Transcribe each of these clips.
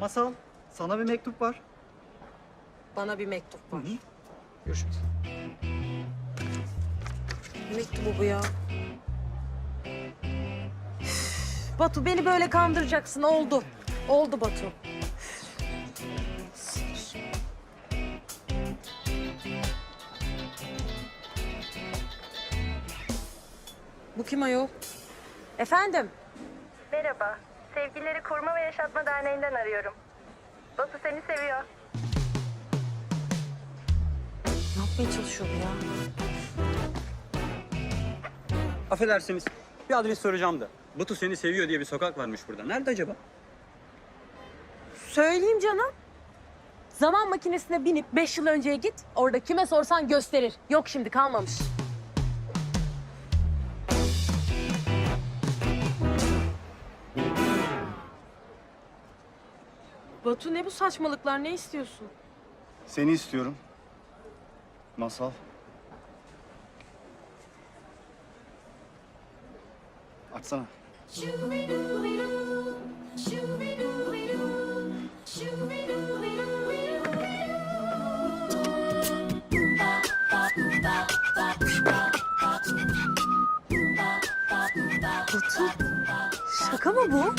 Masal, sana bir mektup var. Bana bir mektup var. Görüşürüz. Ne mektubu bu ya? Batu beni böyle kandıracaksın. Oldu. Oldu Batu. Bu kim ayol? Efendim? Merhaba. Sevgilileri Koruma ve Yaşatma Derneği'nden arıyorum. Batu seni seviyor. Ne yapmaya çalışıyor bu ya? Affedersiniz. Bir adres soracağım da. Batu seni seviyor diye bir sokak varmış burada. Nerede acaba? Söyleyeyim canım. Zaman makinesine binip beş yıl önceye git. Orada kime sorsan gösterir. Yok şimdi kalmamış. Batu ne bu saçmalıklar? Ne istiyorsun? Seni istiyorum. Masal. Açsana. Batu? Şaka mı bu?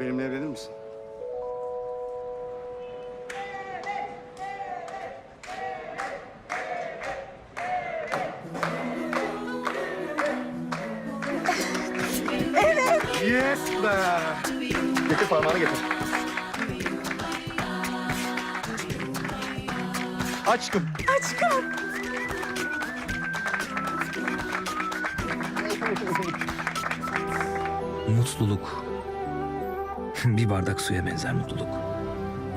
Benimle evlenir misin? Evet. Yes be. Getir parmağını getir. Aşkım. Mutluluk. Bir bardak suya benzer mutluluk.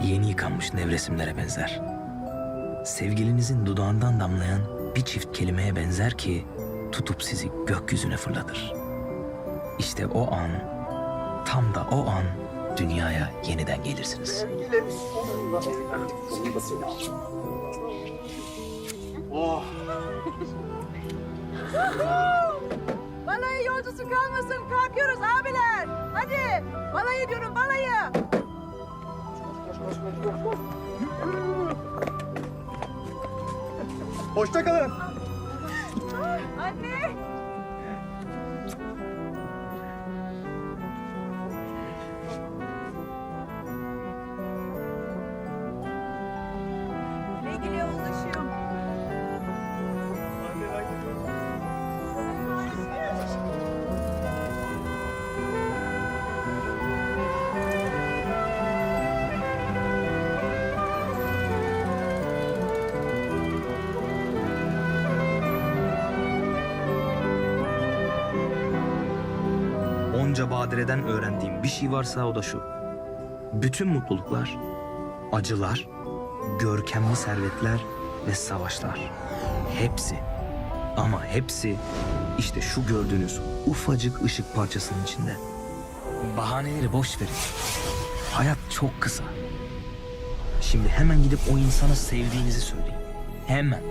Yeni yıkanmış nevresimlere benzer. Sevgilinizin dudağından damlayan bir çift kelimeye benzer ki tutup sizi gökyüzüne fırlatır. İşte o an, tam da o an dünyaya yeniden gelirsiniz. Oh. Balayı yolcusu kalmasın. Kalkıyoruz abiler. Hadi. Balayı diyorum balayı. Hoşça kalın. Anne. Onca badireden öğrendiğim bir şey varsa o da şu. Bütün mutluluklar, acılar, görkemli servetler ve savaşlar. Hepsi ama hepsi işte şu gördüğünüz ufacık ışık parçasının içinde. Bahaneleri boş verin. Hayat çok kısa. Şimdi hemen gidip o insana sevdiğinizi söyleyin. Hemen.